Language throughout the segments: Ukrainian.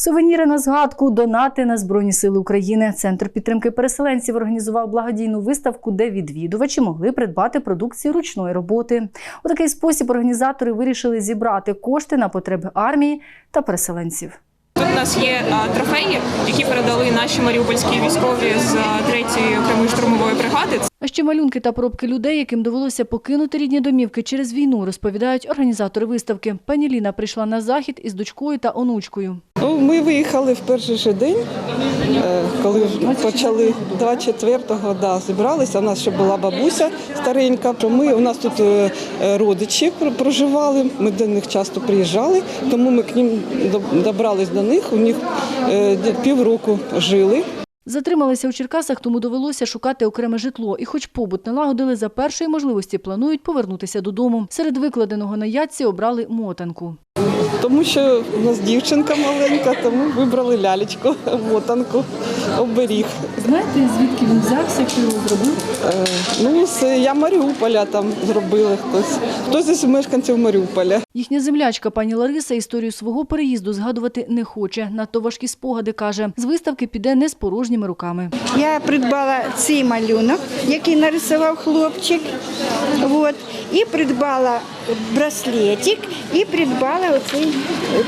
Сувеніри на згадку, донати на Збройні Сили України. Центр підтримки переселенців організував благодійну виставку, де відвідувачі могли придбати продукцію ручної роботи. У такий спосіб організатори вирішили зібрати кошти на потреби армії та переселенців. Тут у нас є трофеї, які передали наші маріупольські військові з а, третьої окремої штурмової бригади. А ще малюнки та пробки людей, яким довелося покинути рідні домівки через війну, розповідають організатори виставки. Пані Ліна прийшла на захід із дочкою та онучкою. Ну, ми виїхали в перший же день, е, коли почали 24-го, да, зібралися. У нас ще була бабуся старенька. Ми, у нас тут е, е, родичі пр- проживали, ми до них часто приїжджали, тому ми к ним до- добрались до них, у них півроку жили. Затрималися у Черкасах, тому довелося шукати окреме житло. І хоч побут налагодили за першої можливості, планують повернутися додому. Серед викладеного на ядці обрали мотанку. Тому що у нас дівчинка маленька, тому вибрали лялечку, мотанку, оберіг. Знаєте, звідки він взявся, хто його зробив? Е, Ну, з я Маріуполя там зробили хтось. Хтось із мешканців Маріуполя. Їхня землячка пані Лариса історію свого переїзду згадувати не хоче. Надто важкі спогади каже. З виставки піде не з порожніми руками. Я придбала цей малюнок, який нарисував хлопчик. От, і придбала браслетик, і придбала оцей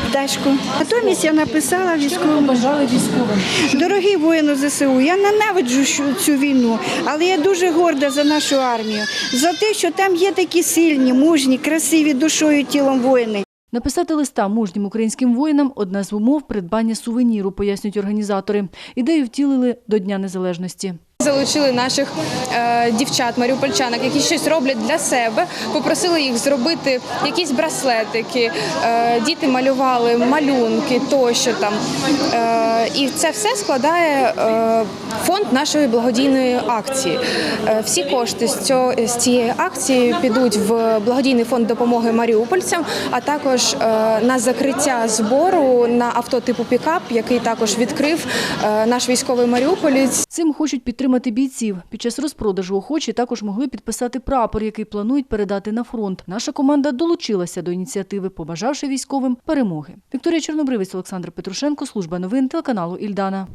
пташку. Натомість я написала військовому. Бажали військовим. Дорогі воїни ЗСУ, я ненавиджу цю війну, але я дуже горда за нашу армію, за те, що там є такі сильні, мужні, красиві душою тілом воїни. Написати листа мужнім українським воїнам – одна з умов придбання сувеніру, пояснюють організатори. Ідею втілили до Дня Незалежності. Залучили наших е, дівчат, маріупольчанок, які щось роблять для себе. Попросили їх зробити якісь браслетики. Е, діти малювали малюнки тощо там. Е, і це все складає е, фонд нашої благодійної акції. Е, всі кошти з, цього, з цієї акції підуть в благодійний фонд допомоги маріупольцям, а також е, на закриття збору на авто типу пікап, який також відкрив е, наш військовий маріуполець. Цим хочуть підтримати бійців. Під час розпродажу охочі також могли підписати прапор, який планують передати на фронт. Наша команда долучилася до ініціативи, побажавши військовим перемоги. Вікторія Чорнобривець, Олександр Петрушенко, служба новин телеканалу Ільдана.